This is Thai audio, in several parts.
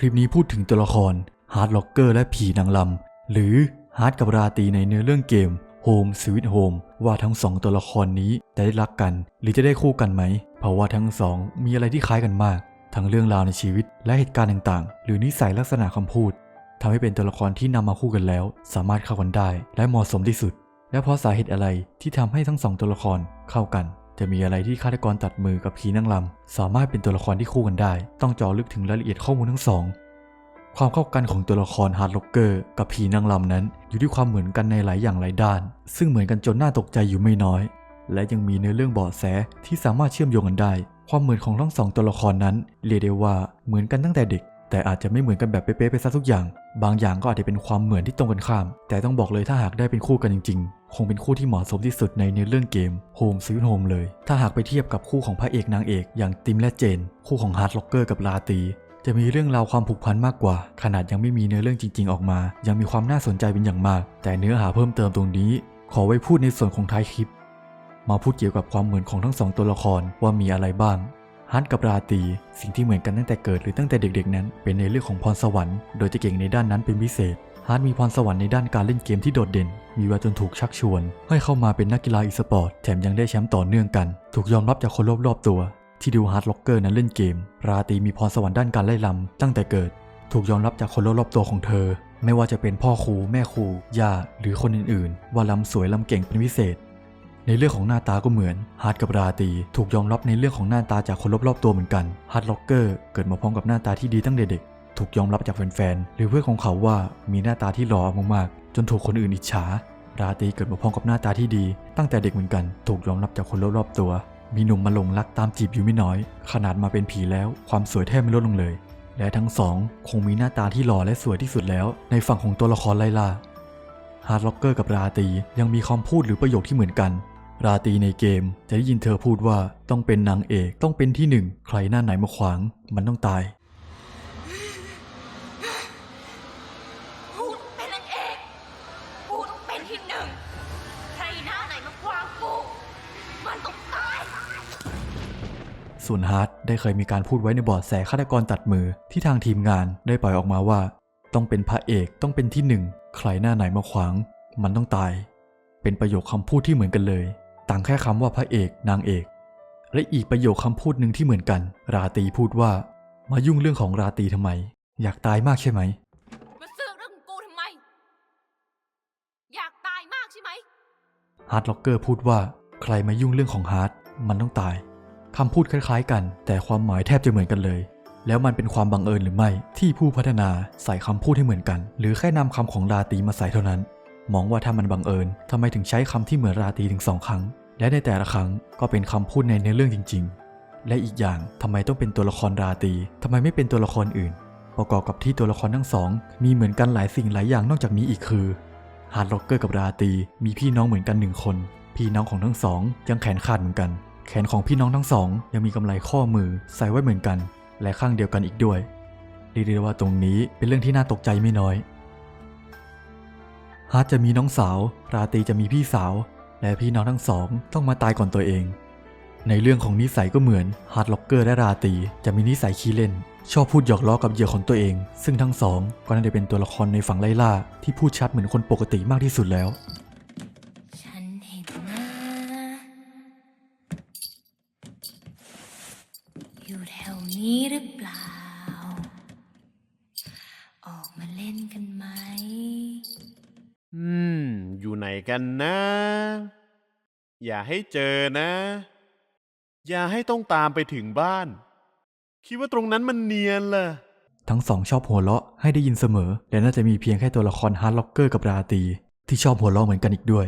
คลิปนี้พูดถึงตัวละครฮาร์ดล็อกเกอร์และผีนางลำ หรือฮาร์ดกับราตีในเนื้อเรื่องเกม Home Sweet Home ว่าทั้งสองตัวละครนี้จะได้รักกัน หรือจะได้คู่กันไหม เพราะว่าทั้งสองมีอะไรที่คล้ายกันมาก ทั้งเรื่องราวในชีวิตและเหตุการณ์ต่างๆ หรือนิสัยลักษณะคำพูดทำให้เป็นตัวละครที่นำมาคู่กันแล้ว สามารถเข้ากันได้ และเหมาะสมที่สุด และเพราะสาเหตุอะไรที่ทำให้ทั้งสองตัวละครเข้ากัน จะมีอะไรที่ฆาตกรตัดมือกับผีนางลำสามารถเป็นตัวละครที่คู่กันได้ ต้องจาะลึกถึงรายละเอียดข้อมูลทั้งสอง ความเข้ากันของตัวละครฮาร์ดล็อกเกอร์กับผีนางลำนั้น อยู่ที่ความเหมือนกันในหลายอย่างหลายด้าน ซึ่งเหมือนกันจนน่าตกใจอยู่ไม่น้อย และยังมีเนื้อเรื่องเบาะแสที่สามารถเชื่อมโยงกันได้ ความเหมือนของทั้งสองตัวละครนั้นเรียกได้ว่าเหมือนกันตั้งแต่เด็กแต่อาจจะไม่เหมือนกันแบบเป๊ะๆไปซะทุกอย่าง บางอย่างก็อาจจะเป็นความเหมือนที่ตรงกันข้าม แต่ต้องบอกเลยถ้าหากได้เป็นคู่กันจริงๆ คงเป็นคู่ที่เหมาะสมที่สุดในเนื้อเรื่องเกม Home Sweet Home เลย ถ้าหากไปเทียบกับคู่ของพระเอกนางเอกอย่างติมและเจน คู่ของฮาร์ดล็อกเกอร์กับลาตีจะมีเรื่องราวความผูกพันมากกว่า ขนาดยังไม่มีเนื้อเรื่องจริง ๆ ออกมา ยังมีความน่าสนใจเป็นอย่างมาก แต่เนื้อหาเพิ่มเติมตรงนี้ ขอไว้พูดในส่วนของท้ายคลิป มาพูดเกี่ยวกับความเหมือนของทั้งสองตัวละครว่ามีอะไรบ้างฮันกับราตีสิ่งที่เหมือนกันตั้งแต่เกิดหรือตั้งแต่เด็กๆนั้น เป็นในเรื่องของพรสวรรค์ โดยจะเก่งในด้านนั้นเป็นพิเศษ ฮาร์ดมีพรสวรรค์ในด้านการเล่นเกมที่โดดเด่น มีว่าจนถูกชักชวน ให้เข้ามาเป็นนักกีฬาอีสปอร์ต แถมยังได้แชมป์ต่อเนื่องกัน ถูกยอมรับจากคนรอบๆตัว ที่ดูฮาร์ดล็อกเกอร์นั้นเล่นเกม ราตีมีพรสวรรค์ด้านการไล่ลำตั้งแต่เกิด ถูกยอมรับจากคนรอบๆตัวของเธอ ไม่ว่าจะเป็นพ่อครู แม่ครูย่าหรือคนอื่นๆ ว่าลำสวยลำเก่งเป็นพิเศษ ในเรื่องของหน้าตาก็เหมือนฮาร์ดกับราตีถูกยอมรับในเรื่องของหน้าตาจากคนรอบๆตัวเหมือนกันฮาร์ดล็อกเกอร์เกิดมาพร้อมกับหน้าตาที่ดีตั้งแต่เด็ก ถูกยอมรับจากแฟนๆหรือเพื่อนของเขาว่ามีหน้าตาที่หล่อมากๆ จนถูกคนอื่นอิจฉา ราตรีเกิดมาพร้อมกับหน้าตาที่ดี ตั้งแต่เด็กเหมือนกัน ถูกยอมรับจากคนรอบๆตัว มีหนุ่มมาหลงรักตามจีบอยู่ไม่น้อย ขนาดมาเป็นผีแล้ว ความสวยแทบไม่ลดลงเลย และทั้งสองคงมีหน้าตาที่หล่อและสวยที่สุดแล้ว ในฝั่งของตัวละครไลลาฮาร์ดล็อกเกอร์กับราตรียังมีคำพูดหรือประโยคที่เหมือนกัน ราตรีในเกมจะได้ยินเธอพูดว่าต้องเป็นนางเอกต้องเป็นที่หนึ่งใครหน้าไหนมาขวาง มันต้องตาย ส่วนฮาร์ดได้เคยมีการพูดไว้ในบอร์ดแสฆาตกรตัดมือที่ทางทีมงานได้ปล่อยออกมาว่า ต้องเป็นพระเอกต้องเป็นที่หนึ่งใครหน้าไหนมาขวาง มันต้องตาย เป็นประโยคคำพูดที่เหมือนกันเลย ต่างแค่คำว่าพระเอกนางเอก และอีกประโยคคำพูดหนึ่งที่เหมือนกัน ราตรีพูดว่า มายุ่งเรื่องของราตรีทำไม อยากตายมากใช่ไหมมาซื้อเรื่องกูทำไม อยากตายมากใช่ไหมฮาร์ดล็อกเกอร์พูดว่า ใครมายุ่งเรื่องของฮาร์ดมันต้องตาย คำพูดคล้ายๆกัน แต่ความหมายแทบจะเหมือนกันเลย แล้วมันเป็นความบังเอิญหรือไม่ที่ผู้พัฒนาใส่คำพูดให้เหมือนกัน หรือแค่นำคำของราตีมาใส่เท่านั้น มองว่าถ้ามันบังเอิญทำไมถึงใช้คำที่เหมือนราตีถึงสองครั้ง และในแต่ละครั้งก็เป็นคำพูดในเนื้อเรื่องจริง ๆ และอีกอย่างทำไมต้องเป็นตัวละครราตีทำไมไม่เป็นตัวละครอื่น ประกอบกับที่ตัวละครทั้งสองมีเหมือนกันหลายสิ่งหลายอย่างนอกจากนี้อีกคือฮาร์ดล็อกเกอร์กับราตีมีพี่น้องเหมือนกันหนึ่งคนพี่น้องของทั้งสองยังแขนขาดเหมือนกัน แขนของพี่น้องทั้งสอง ยังมีกำไลข้อมือใส่ไว้เหมือนกัน และข้างเดียวกันอีกด้วยเรียกได้ว่าตรงนี้เป็นเรื่องที่น่าตกใจไม่น้อยฮาร์ดจะมีน้องสาว ราตรีจะมีพี่สาว และพี่น้องทั้งสองต้องมาตายก่อนตัวเอง ในเรื่องของนิสัยก็เหมือนฮาร์ดล็อกเกอร์และราตรีจะมีนิสัยขี้เล่น ชอบพูดหยอกล้อกับเหยื่อของตัวเอง ซึ่งทั้งสองก็น่าจะเป็นตัวละครในฝั่งไล่ล่าที่พูดชัดเหมือนคนปกติมากที่สุดแล้ว ฉันเห็นนะ อยู่แถวนี้หรือเปล่า ออกมาเล่นกันไหม อืม อยู่ไหนกันนะ อย่าให้เจอนะ อย่าให้ต้องตามไปถึงบ้าน คิดว่าตรงนั้นมันเนียนล่ะ ทั้งสองชอบหัวเราะให้ได้ยินเสมอ และน่าจะมีเพียงแค่ตัวละครฮาร์ดล็อกเกอร์กับราตรีที่ชอบหัวเราะเหมือนกันอีกด้วย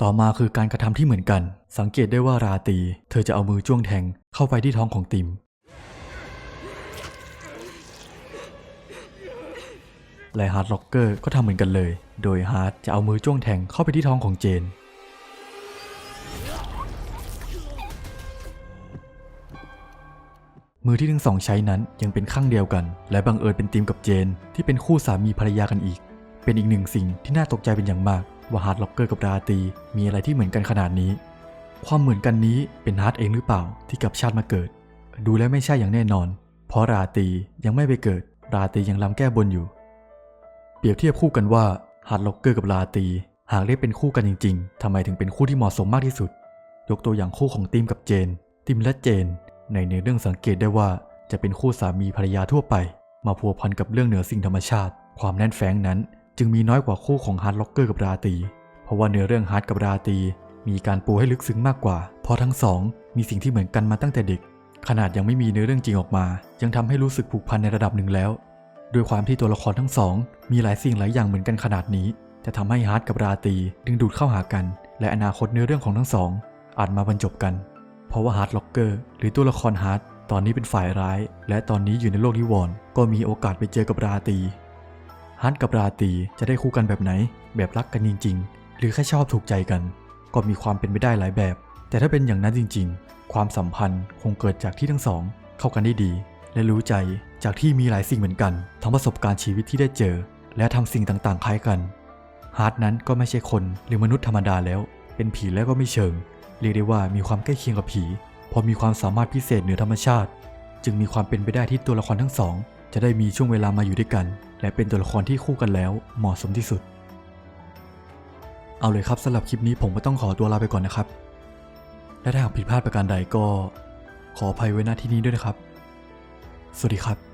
ต่อมาคือการกระทำที่เหมือนกัน สังเกตได้ว่าราตี เธอจะเอามือจ้วงแทงเข้าไปที่ท้องของติม และฮาร์ดล็อกเกอร์ก็ทำเหมือนกันเลย โดยฮาร์ดจะเอามือจ้วงแทงเข้าไปที่ท้องของเจน มือที่ทั้งสองใช้นั้นยังเป็นข้างเดียวกัน และบังเอิญเป็นทีมกับเจนที่เป็นคู่สามีภรรยากันอีก เป็นอีกหนึ่งสิ่งที่น่าตกใจเป็นอย่างมาก ว่าฮาร์ดล็อกเกอร์กับราตีมีอะไรที่เหมือนกันขนาดนี้ ความเหมือนกันนี้เป็นฮาร์ดเองหรือเปล่าที่กับชาติมาเกิด ดูแล้วไม่ใช่อย่างแน่นอน เพราะราตียังไม่ไปเกิด ราตียังลำแก้บนอยู่ เปรียบเทียบคู่กันว่าฮาร์ดล็อกเกอร์กับราตีหากได้เป็นคู่กันจริงๆทำไมถึงเป็นคู่ที่เหมาะสมมากที่สุด ยกตัวอย่างคู่ของติมกับเจน ติมและเจน ในเนื้อเรื่องสังเกตได้ว่าจะเป็นคู่สามีภรรยาทั่วไป มาพัวพันกับเรื่องเหนือสิ่งธรรมชาติ ความแน่นแฟ้งนั้น จึงมีน้อยกว่าคู่ของฮาร์ดล็อกเกอร์กับราตี เพราะว่าเนื้อเรื่องฮาร์ดกับราตี มีการปูให้ลึกซึ้งมากกว่า เพราะทั้งสองมีสิ่งที่เหมือนกันมาตั้งแต่เด็ก ขนาดยังไม่มีเนื้อเรื่องจริงออกมา ยังทำให้รู้สึกผูกพันในระดับหนึ่งแล้ว ด้วยความที่ตัวละครทั้งสองมีหลายสิ่งหลายอย่างเหมือนกันขนาดนี้ จะทำให้ฮาร์ดกับราตีดึงดูดเข้าหากัน และอนาคตเนื้อเรื่องของทั้งสองอาจมาบรรจบกัน เพราะว่าฮาร์ดล็อกเกอร์หรือตัวละครฮาร์ดตอนนี้เป็นฝ่ายร้าย และตอนนี้อยู่ในโลกนิวรณ์ก็มีโอกาสไปเจอกับราตี ฮาร์ดกับราตีจะได้คู่กันแบบไหน แบบรักกันจริง ๆ หรือแค่ชอบถูกใจกัน ก็มีความเป็นไปได้หลายแบบ แต่ถ้าเป็นอย่างนั้นจริง ๆ ความสัมพันธ์คงเกิดจากที่ทั้งสอง เข้ากันได้ดี และรู้ใจจากที่มีหลายสิ่งเหมือนกันทั้งประสบการณ์ชีวิตที่ได้เจอ และทำสิ่งต่างๆ คล้ายกันฮาร์ดนั้นก็ไม่ใช่คนหรือมนุษย์ธรรมดาแล้ว เป็นผีแล้วก็ไม่เชิง เรียกได้ว่ามีความใกล้เคียงกับผี พอมีความสามารถพิเศษเหนือธรรมชาติ จึงมีความเป็นไปได้ที่ตัวละครทั้งสอง จะได้มีช่วงเวลามาอยู่ด้วยกัน และเป็นตัวละครที่คู่กันแล้วเหมาะสมที่สุด เอาเลยครับสำหรับคลิปนี้ผมก็ต้องขอตัวลาไปก่อนนะครับ และถ้าหากผิดพลาดประการใดก็ขออภัยไว้ณที่นี้ด้วยนะครับ สวัสดีครับ